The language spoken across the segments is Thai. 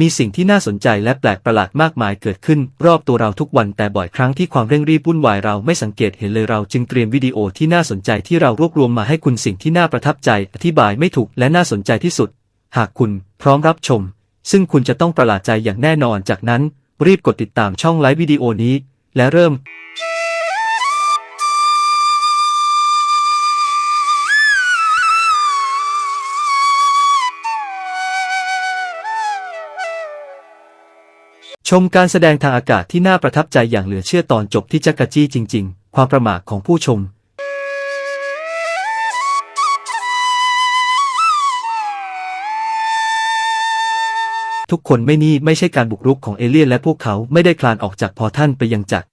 มีสิ่งที่น่าสนใจและแปลกประหลาดมากมายเกิดขึ้น รอบตัวเราทุกวันแต่บ่อยครั้งที่ความเร่งรีบวุ่นวายเราไม่สังเกตเห็นเลยเราจึงเตรียมวิดีโอที่น่าสนใจที่เรารวบรวมมาให้คุณสิ่งที่น่าประทับใจ อธิบายไม่ถูกและน่าสนใจที่สุด หากคุณพร้อมรับชม ซึ่งคุณจะต้องประหลาดใจอย่างแน่นอนจากนั้น รีบกดติดตามช่องไลฟ์วิดีโอนี้ และเริ่ม ชมการแสดงทางอากาศที่น่าประทับใจอย่างเหลือเชื่อตอนจบที่จักกะจี้จริง ๆ ความประมาทของผู้ชม ทุกคนไม่นี่ไม่ใช่การบุกรุกของเอเลี่ยนและพวกเขาไม่ได้คลานออกจากพอท่านไปยังจักร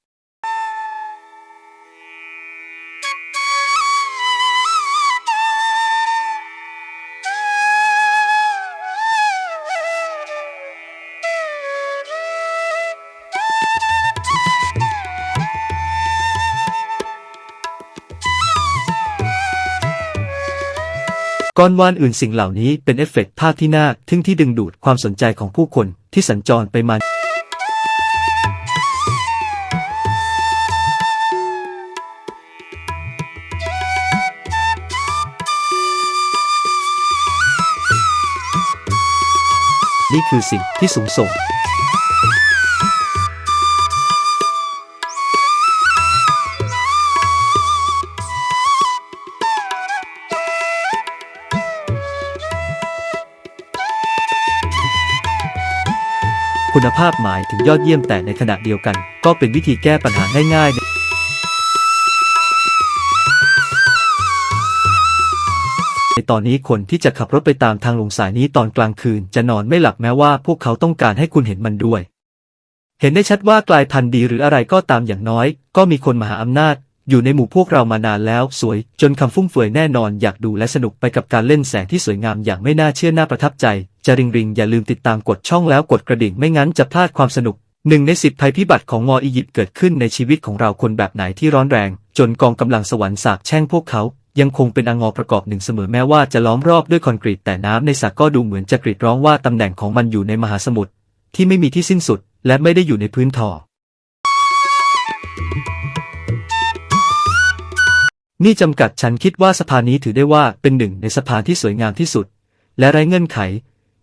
ก้อนว่านอื่นสิ่งเหล่านี้เป็นเอฟเฟกต์ภาพที่น่าทึ่งที่ดึงดูดความสนใจของผู้คนที่สัญจรไปมานี่คือสิ่งที่สูงส่ง คุณภาพหมายถึงยอดเยี่ยมแต่ในขณะเดียวกัน ก็เป็นวิธีแก้ปัญหาง่ายๆในตอนนี้คนที่จะขับรถไปตามทางลงสายนี้ตอนกลางคืนจะนอนไม่หลับแม้ว่าพวกเขาต้องการให้คุณเห็นมันด้วย เห็นได้ชัดว่ากลายพันธุ์ดีหรืออะไรก็ตามอย่างน้อย ก็มีคนมหาอำนาจ อยู่ในหมู่พวกเรามานานแล้วสวย จนคำฟุ่มเฟือยแน่นอนอยากดูและสนุกไปกับการเล่นแสงที่สวยงามอย่างไม่น่าเชื่อน่าประทับใจ จะริงริงอย่าลืมติดตามกดช่องแล้วกดกระดิ่งไม่งั้นจะพลาดความสนุกหนึ่งในสิบภัยพิบัติของงออียิปต์เกิดขึ้นในชีวิตของเราคนแบบไหนที่ร้อนแรง จนกองกำลังสวรรค์สาบแช่งพวกเขา ยังคงเป็นองอประกอบหนึ่งเสมอแม้ว่าจะล้อมรอบด้วยคอนกรีตแต่น้ำในสระก็ดูเหมือนจะกรีดร้องว่าตำแหน่งของมันอยู่ในมหาสมุทรที่ไม่มีที่สิ้นสุด และไม่ได้อยู่ในพื้นท่อ นี่จำกัดฉันคิดว่าสะพานนี้ถือได้ว่าเป็นหนึ่งในสะพานที่สวยงามที่สุด และไร้เงื่อนไข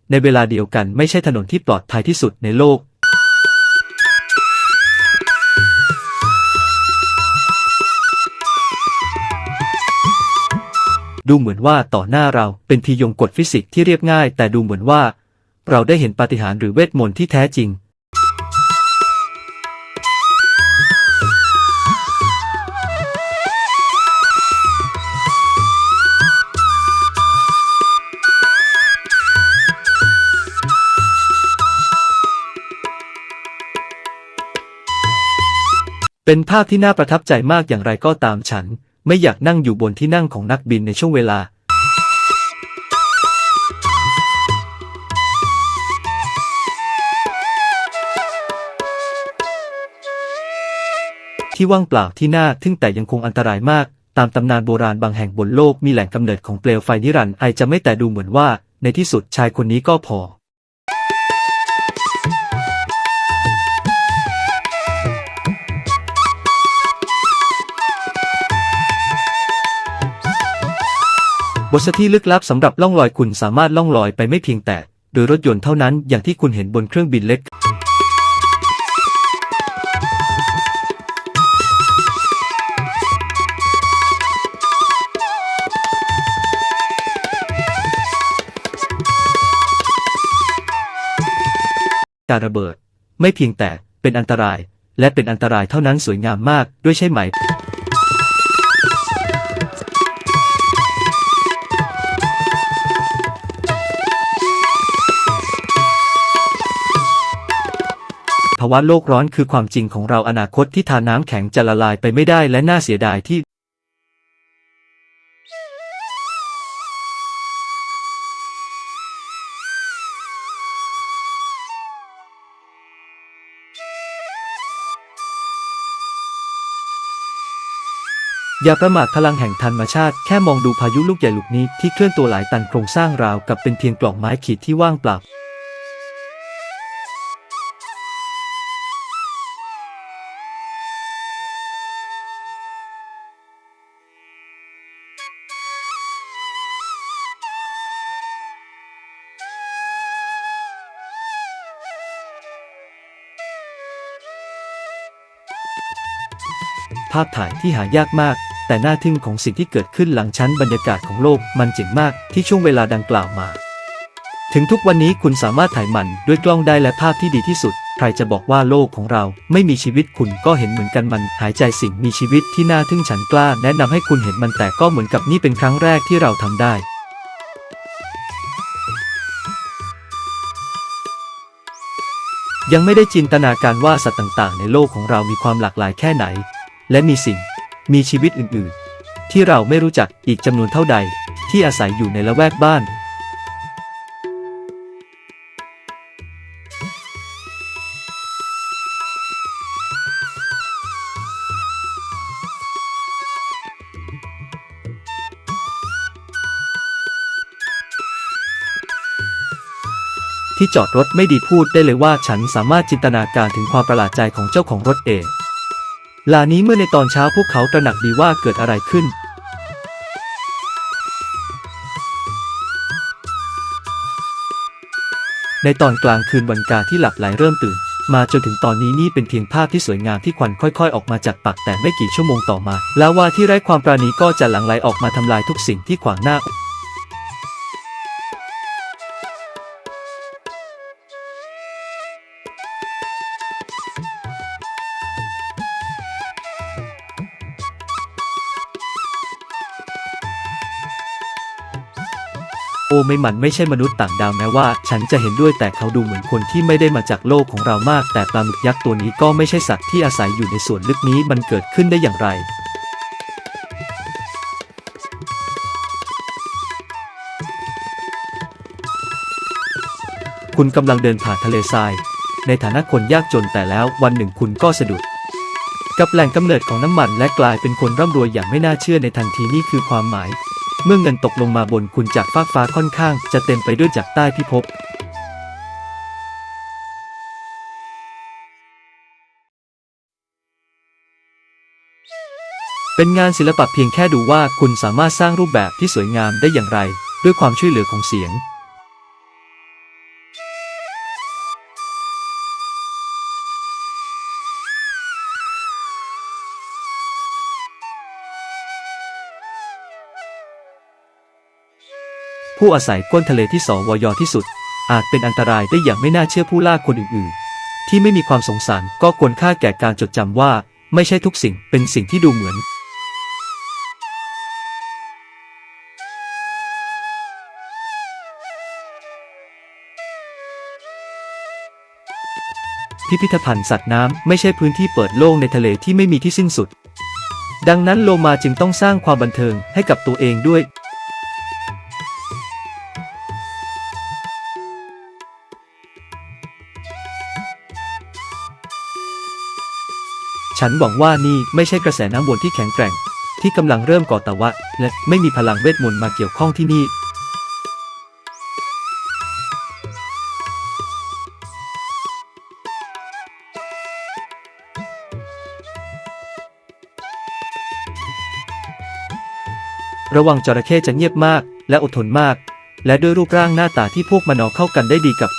ในเวลาเดียวกันไม่ใช่ถนนที่ปลอดภัยที่สุดในโลก ดูเหมือนว่าต่อหน้าเราเป็นพียงกฎฟิสิกส์ที่เรียบง่าย แต่ดูเหมือนว่า เราได้เห็นปาฏิหาริย์หรือเวทมนต์ที่แท้จริง เป็นภาพที่น่าประทับใจมากอย่างไรก็ตามฉัน ไม่อยากนั่งอยู่บนที่นั่งของนักบินในช่วงเวลา ที่ว่างเปล่าที่น่าทึ่งแต่ยังคงอันตรายมาก ตามตำนานโบราณบางแห่งบนโลกมีแหล่งกำเนิดของเปลวไฟนิรันดร์ไอจะไม่แต่ดูเหมือนว่า ในที่สุดชายคนนี้ก็พอ บทที่ลึกลับสำหรับล่องลอยคุณสามารถล่องลอยไปไม่เพียงแต่ โดยรถยนต์เท่านั้นอย่างที่คุณเห็นบนเครื่องบินเล็ก การระเบิด ไม่เพียงแต่เป็นอันตราย และเป็นอันตรายเท่านั้นสวยงามมากด้วยใช่ไหมาวะโลกร้อนคือความจริงของเราอนาคตที่ทาน้ำแข็งจะละลายไปไม่ได้และน่าเสียดายที่อย่าประมาทพลังแห่งธรรมชาติ แค่มองดูพายุลูกใหญ่ลูกนี้ที่เคลื่อนตัวหลายตันโครงสร้างราวกับเป็นเพียงกล่องไม้ขีดที่ว่างเปล่าาพถ่ายที่หายากมาก แต่น่าทึ่งของสิ่งที่เกิดขึ้นหลังชั้นบรรยากาศของโลกมันเจ๋งมากที่ช่วงเวลาดังกล่าวมา ถึงทุกวันนี้คุณสามารถถ่ายมันด้วยกล้องได้และภาพที่ดีที่สุด ใครจะบอกว่าโลกของเราไม่มีชีวิตคุณก็เห็นเหมือนกันมันหายใจสิ่งมีชีวิตที่น่าทึ่งฉันกล้า แนะนำให้คุณเห็นมันแต่ก็เหมือนกับนี่เป็นครั้งแรกที่เราทำได้ยังไม่ได้จินตนาการว่าสัตว์ต่างๆ ในโลกของเรามีความหลากหลายแค่ไหน และมีสิ่งมีชีวิตอื่นๆ ที่เราไม่รู้จักอีกจำนวนเท่าใดที่อาศัยอยู่ในละแวกบ้าน ที่จอดรถไม่ดีพูดได้เลยว่าฉันสามารถจินตนาการถึงความประหลาดใจของเจ้าของรถเอง ลานี้เมื่อในตอนเช้าพวกเขาตระหนักดีว่าเกิดอะไรขึ้น ในตอนกลางคืนวันกาที่หลับไหลเริ่มตื่น มาจนถึงตอนนี้นี่เป็นเพียงภาพที่สวยงามที่ควันค่อยๆ ออกมาจากปากแต่ไม่กี่ชั่วโมงต่อมาแล้วว่าที่ไร้ความปราณีก็จะหลั่งไหลออกมาทำลายทุกสิ่งที่ขวางหน้า อ้ไม่มันไม่ใช่มนุษย์ต่างดาวแม้ว่า ฉันจะเห็นด้วยแต่เขาดูเหมือนคนที่ไม่ได้มาจากโลกของเรามาก แต่ปลาหมึกยักษ์ตัวนี้ก็ไม่ใช่สัตว์ที่อาศัยอยู่ในส่วนลึกนี้มันเกิดขึ้นได้อย่างไรคุณกำลังเดินผ่านทะเลทราย ในฐานะคนยากจนแต่แล้ววันหนึ่งคุณก็สะดุด กับแหล่งกำเนิดของน้ำมันและกลายเป็นคนร่ำรวยอย่างไม่น่าเชื่อในทันทีนี่คือความหมาย เมื่อเงินตกลงมาบนคุณจากฟากฟ้าค่อนข้าง จะเต็มไปด้วยจากใต้พิภพเป็นงานศิลปะเพียงแค่ดูว่าคุณสามารถสร้างรูปแบบที่สวยงามได้อย่างไร ด้วยความช่วยเหลือของเสียง ผู้อาศัยก้นทะเลที่สวยอที่สุด อาจเป็นอันตรายได้อย่างไม่น่าเชื่อผู้ล่าคนอื่นๆ ที่ไม่มีความสงสารก็ควรค่าแก่การจดจำว่า ไม่ใช่ทุกสิ่งเป็นสิ่งที่ดูเหมือนพิพิธภัณฑ์สัตว์น้ำไม่ใช่พื้นที่เปิดโล่งในทะเลที่ไม่มีที่สิ้นสุด ดังนั้นโลมาจึงต้องสร้างความบันเทิงให้กับตัวเองด้วย ฉันหวังว่านี่ไม่ใช่กระแสน้ำวนที่แข็งแกร่ง ที่กำลังเริ่มก่อตะวะ และไม่มีพลังเวทมนต์มาเกี่ยวข้องที่นี่ระวังจระเข้จะเงียบมากและอดทนมาก และด้วยรูปร่างหน้าตาที่พวกมันเอาเข้ากันได้ดีกับ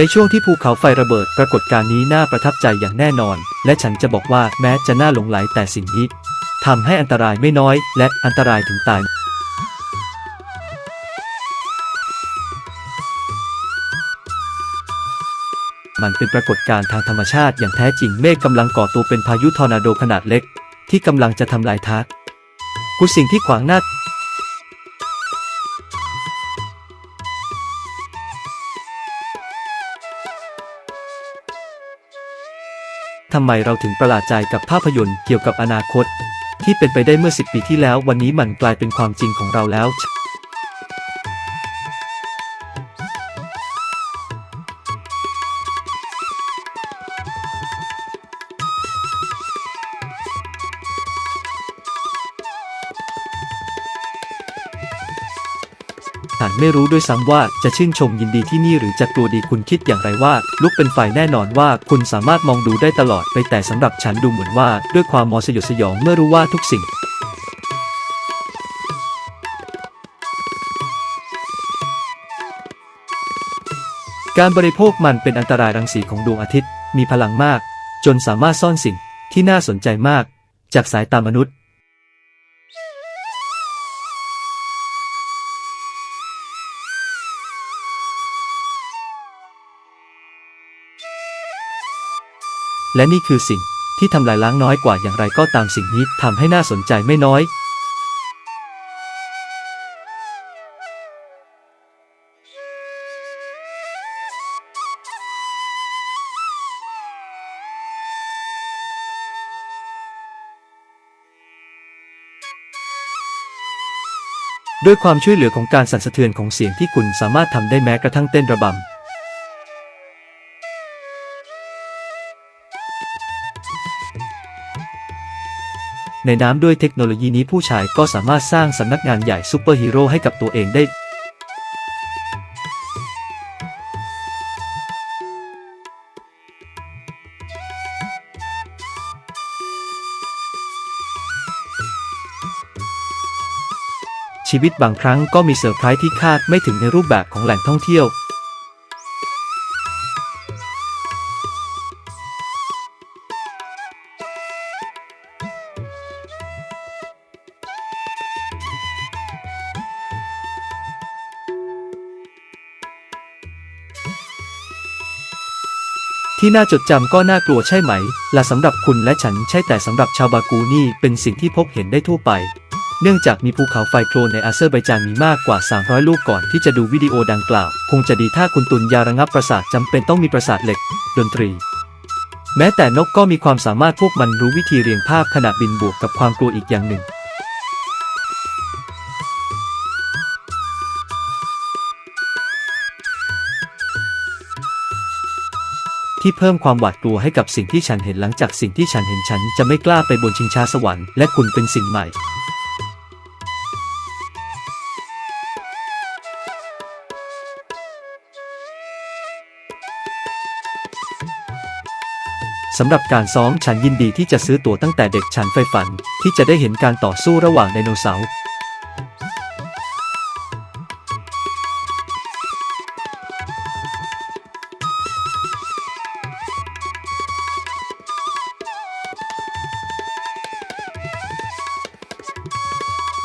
ในช่วงที่ภูเขาไฟระเบิดปรากฏการณ์นี้น่าประทับใจอย่างแน่นอน และฉันจะบอกว่าแม้จะน่าหลงไหลแต่สิ่งนี้ทำให้อันตรายไม่น้อย และอันตรายถึงตายมันเป็นปรากฏการณ์ทางธรรมชาติอย่างแท้จริงเมฆกำลังก่อตัวเป็นพายุทอร์นาโดขนาดเล็ก ที่กำลังจะทำลายทักกุสิ่งที่ขวางหน้า ทำไมเราถึงประหลาดใจกับภาพยนตร์เกี่ยวกับอนาคต ที่เป็นไปได้เมื่อ 10 ปีที่แล้ววันนี้มันกลายเป็นความจริงของเราแล้วานไม่รู้ด้วยซ้ำว่าจะชื่นชมยินดีที่นี่หรือจะกลัวดีคุณคิดอย่างไรว่า ลุกเป็นฝ่ายแน่นอนว่าคุณสามารถมองดูได้ตลอดไปแต่สำหรับฉันดูเหมือนว่าด้วยความมอสยดสยองเมื่อรู้ว่าทุกสิ่งการบริโภคมันเป็นอันตรายรังสีของดวงอาทิตย์ มีพลังมาก จนสามารถซ่อนสิ่งที่น่าสนใจมาก จากสายตามนุษย์ และนี่คือสิ่งที่ทำลายล้างน้อยกว่าอย่างไรก็ตามสิ่งนี้ทำให้น่าสนใจไม่น้อยด้วยความช่วยเหลือของการสั่นสะเทือนของเสียงที่คุณสามารถทำได้แม้กระทั่งเต้นระบำ ในน้ำด้วยเทคโนโลยีนี้ผู้ชายก็สามารถสร้างสำนักงานใหญ่ซูเปอร์ฮีโร่ให้กับตัวเองได้ชีวิตบางครั้งก็มีเซอร์ไพรส์ที่คาดไม่ถึงในรูปแบบของแหล่งท่องเที่ยว ที่น่าจดจำก็น่ากลัวใช่ไหมและสำหรับคุณและฉันใช่แต่สำหรับชาวบากูนี่เป็นสิ่งที่พบเห็นได้ทั่วไป เนื่องจากมีภูเขาไฟโครนในอาเซอร์ไบจานมีมากกว่า 300 ลูกก่อนที่จะดูวิดีโอดังกล่าว คงจะดีถ้าคุณตุนยาระงับประสาทจำเป็นต้องมีประสาทเหล็ก ดนตรี แม้แต่นกก็มีความสามารถพวกมันรู้วิธีเรียงภาพขณะบินบวกกับความกลัวอีกอย่างหนึ่ง ที่เพิ่มความหวาดกลัวให้กับสิ่งที่ฉันเห็นหลังจากสิ่งที่ฉันเห็นฉันจะไม่กล้าไปบนชิงช้าสวรรค์และคุณเป็นสิ่งใหม่สำหรับการซ้อมฉันยินดีที่จะซื้อตั๋วตั้งแต่เด็กฉันไฟฝัน ที่จะได้เห็นการต่อสู้ระหว่างไดโนเสาร์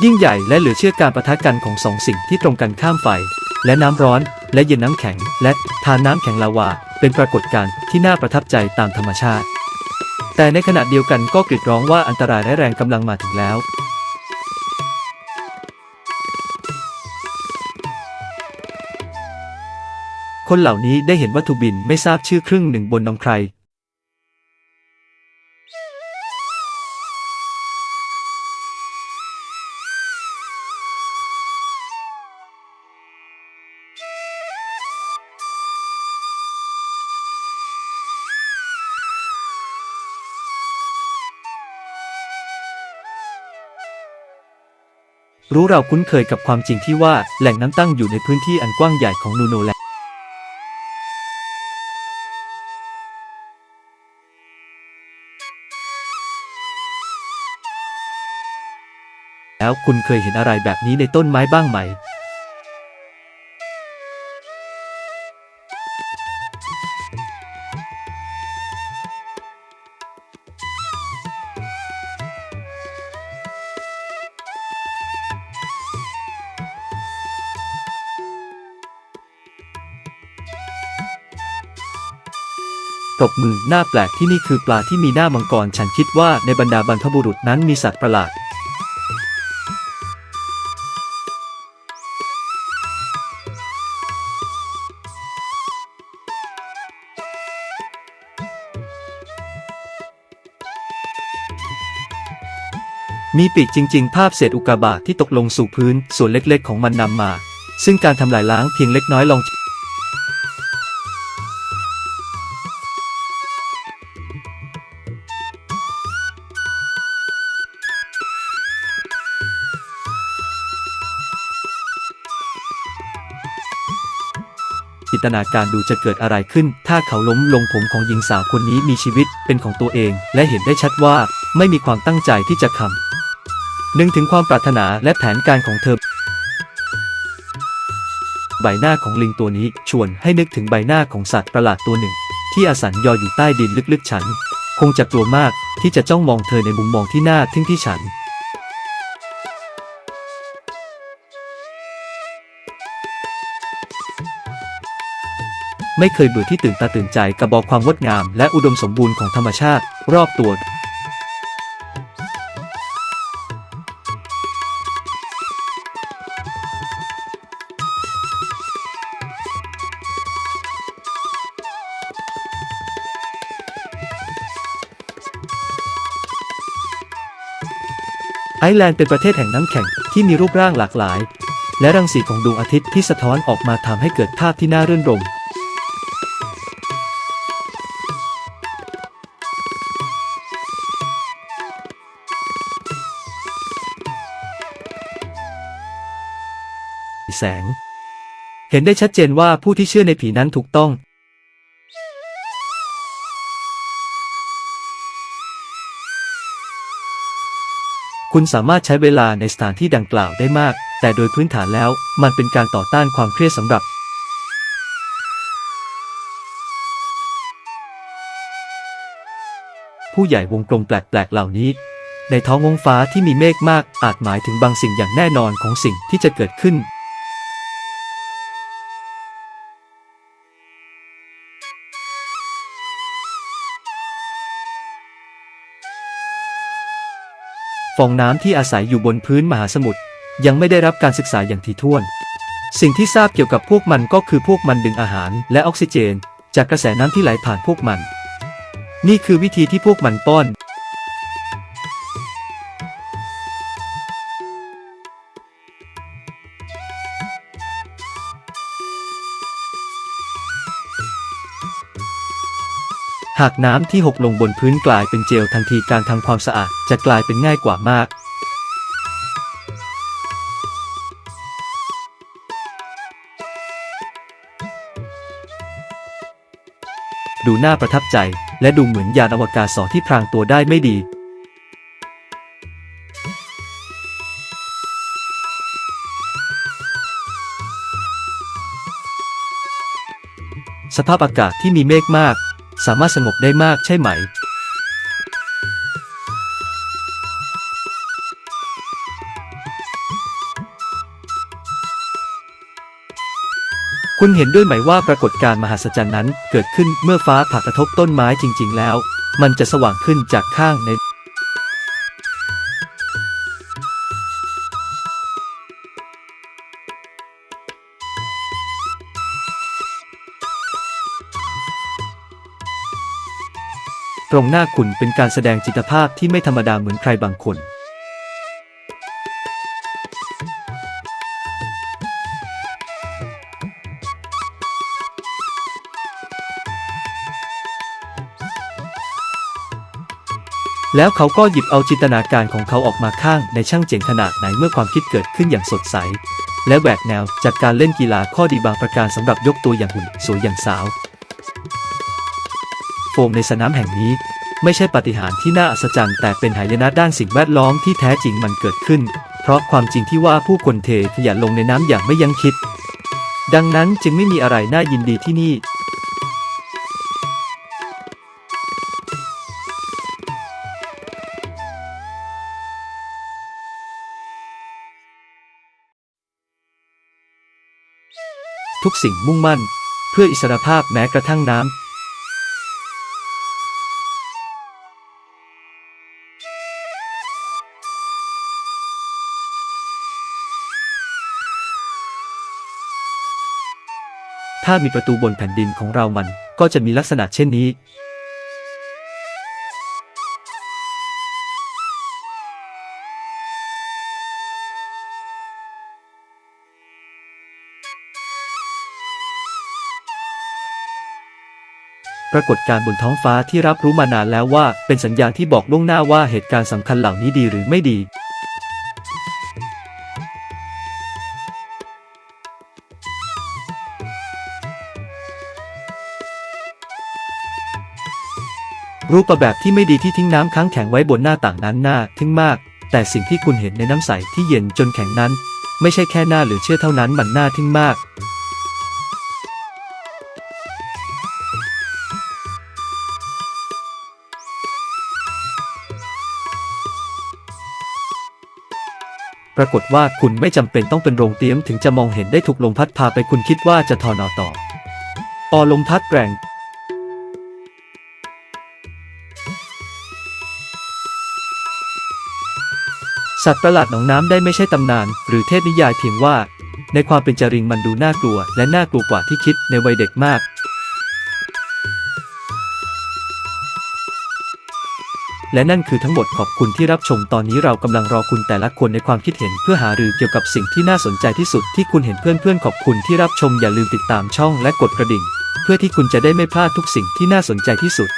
ยิ่งใหญ่และเหลือเชื่อการประทะกันของสองสิ่งที่ตรงกันข้ามไฟ และน้ำร้อน และเย็นน้ำแข็ง และทานน้ำแข็งลาวา เป็นปรากฏการณ์ที่น่าประทับใจตามธรรมชาติ แต่ในขณะเดียวกันก็กรีดร้องว่าอันตรายและายแรงกำลังมาถึงแล้ว คนเหล่านี้ได้เห็นวัตถุบินไม่ทราบชื่อครึ่งหนึ่งบนนองใคร รู้เราคุ้นเคยกับความจริงที่ว่าแหล่งน้ำตั้งอยู่ในพื้นที่อันกว้างใหญ่ของนูโนแลนแล้วคุณเคยเห็นอะไรแบบนี้ในต้นไม้บ้างไหม บมือหน้าแปลกที่นี่คือปลาที่มีหน้ามังกร ฉันคิดว่าในบรรดาบรรพบุรุษนั้นมีสัตว์ประหลาด มีปีกจริง ๆ ภาพเศษอุกกาบาตที่ตกลงสู่พื้นส่วนเล็กๆ ของมันนำมา ซึ่งการทำลายล้างเพียงเล็กน้อยลอง ตนาการดูจะเกิดอะไรขึ้น ถ้าเขาล้มลงผมของหญิงสาวคนนี้มีชีวิตเป็นของตัวเอง และเห็นได้ชัดว่าไม่มีความตั้งใจที่จะคำนึงถึงความปรารถนาและแผนการของเธอใบหน้าของลิงตัวนี้ชวนให้นึกถึงใบหน้าของสัตว์ประหลาดตัวหนึ่ง ที่อาศัยยออยู่ใต้ดินลึกๆฉัน คงจะกลัวมากที่จะจ้องมองเธอในมุมมองที่น่าทึ่งที่ฉัน ไม่เคยเบื่อที่ตื่นตาตื่นใจกับบอกความงดงาม และอุดมสมบูรณ์ของธรรมชาติ รอบตัวไอร์แลนด์เป็นประเทศแห่งน้ำแข็งที่มีรูปร่างหลากหลาย และรังสีของดวงอาทิตย์ที่สะท้อนออกมาทำให้เกิดภาพที่น่ารื่นรม แสง เห็นได้ชัดเจนว่าผู้ที่เชื่อในผีนั้นถูกต้อง คุณสามารถใช้เวลาในสถานที่ดังกล่าวได้มาก แต่โดยพื้นฐานแล้วมันเป็นการต่อต้านความเครียดสำหรับผู้ใหญ่วงกลมแปลกๆ เหล่านี้ ในท้องวงฟ้าที่มีเมฆมากอาจหมายถึงบางสิ่งอย่างแน่นอนของสิ่งที่จะเกิดขึ้น ฟองน้ำที่อาศัยอยู่บนพื้นมหาสมุทรยังไม่ได้รับการศึกษาอย่างถี่ถ้วน สิ่งที่ทราบเกี่ยวกับพวกมันก็คือพวกมันดึงอาหารและออกซิเจน จากกระแสน้ำที่ไหลผ่านพวกมัน นี่คือวิธีที่พวกมันป้อนากน้ำที่หกลงบนพื้นกลายเป็นเจลทันทีการทำความสะอาดจะกลายเป็นง่ายกว่ามากดูน่าประทับใจ และดูเหมือนยานอวกาศสอที่พรางตัวได้ไม่ดี สภาพอากาศที่มีเมฆมาก สามารถสงบได้มากใช่ไหม คุณเห็นด้วยไหมว่าปรากฏการณ์มหัศจรรย์นั้นเกิดขึ้นเมื่อฟ้าผ่ากระทบต้นไม้จริง ๆ แล้ว มันจะสว่างขึ้นจากข้างใน ตรงหน้าคุณเป็นการแสดงจิตภาพที่ไม่ธรรมดาเหมือนใครบางคนแล้วเขาก็หยิบเอาจินตนาการของเขาออกมาข้างในช่างเจ๋งขนาดไหนเมื่อความคิดเกิดขึ้นอย่างสดใส และแหวกแนวจากการเล่นกีฬาข้อดีบางประการสำหรับยกตัวอย่างหุ่นสวยอย่างสาว โฟมในสนามแห่งนี้ ไม่ใช่ปาฏิหาริย์ที่น่าอัศจรรย์แต่เป็นหายนะด้านสิ่งแวดล้อมที่แท้จริงมันเกิดขึ้น เพราะความจริงที่ว่าผู้คนเทขยะลงในน้ำอย่างไม่ยั้งคิด ดังนั้นจึงไม่มีอะไรน่ายินดีที่นี่ทุกสิ่งมุ่งมั่น เพื่ออิสรภาพแม้กระทั่งน้ำ ถ้ามีประตูบนแผ่นดินของเรามันก็จะมีลักษณะเช่นนี้ ปรากฏการ์บนท้องฟ้าที่รับรู้มานานแล้วว่าเป็นสัญญาณที่บอกล่วงหน้าว่าเหตุการณ์สำคัญเหล่านี้ดีหรือไม่ดี รูปแบบที่ไม่ดีที่ทิ้งน้ำค้างแข็งไว้บนหน้าต่างนั้นน่าทึ่งมาก แต่สิ่งที่คุณเห็นในน้ำใสที่เย็นจนแข็งนั้น ไม่ใช่แค่หน้าหรือเชื่อเท่านั้นมันน่าทึ่งมากปรากฏว่าคุณไม่จำเป็นต้องเป็นโรงเตี้ยมถึงจะมองเห็นได้ถูกลมพัดพาไปคุณคิดว่าจะถอนอต่อ ออลมพัดแกร่ง สัตว์ประหลาดหนองน้ำได้ไม่ใช่ตำนาน หรือเทพนิยายเพียงว่า ในความเป็นจริงมันดูน่ากลัว และน่ากลัวกว่าที่คิดในวัยเด็กมาก และนั่นคือทั้งหมดขอบคุณที่รับชมตอนนี้เรากำลังรอคุณแต่ละคนในความคิดเห็นเพื่อหารือเกี่ยวกับสิ่งที่น่าสนใจที่สุดที่คุณเห็นเพื่อนๆขอบคุณที่รับชมอย่าลืมติดตามช่องและกดกระดิ่ง เพื่อที่คุณจะได้ไม่พลาดทุกสิ่งที่น่าสนใจที่สุด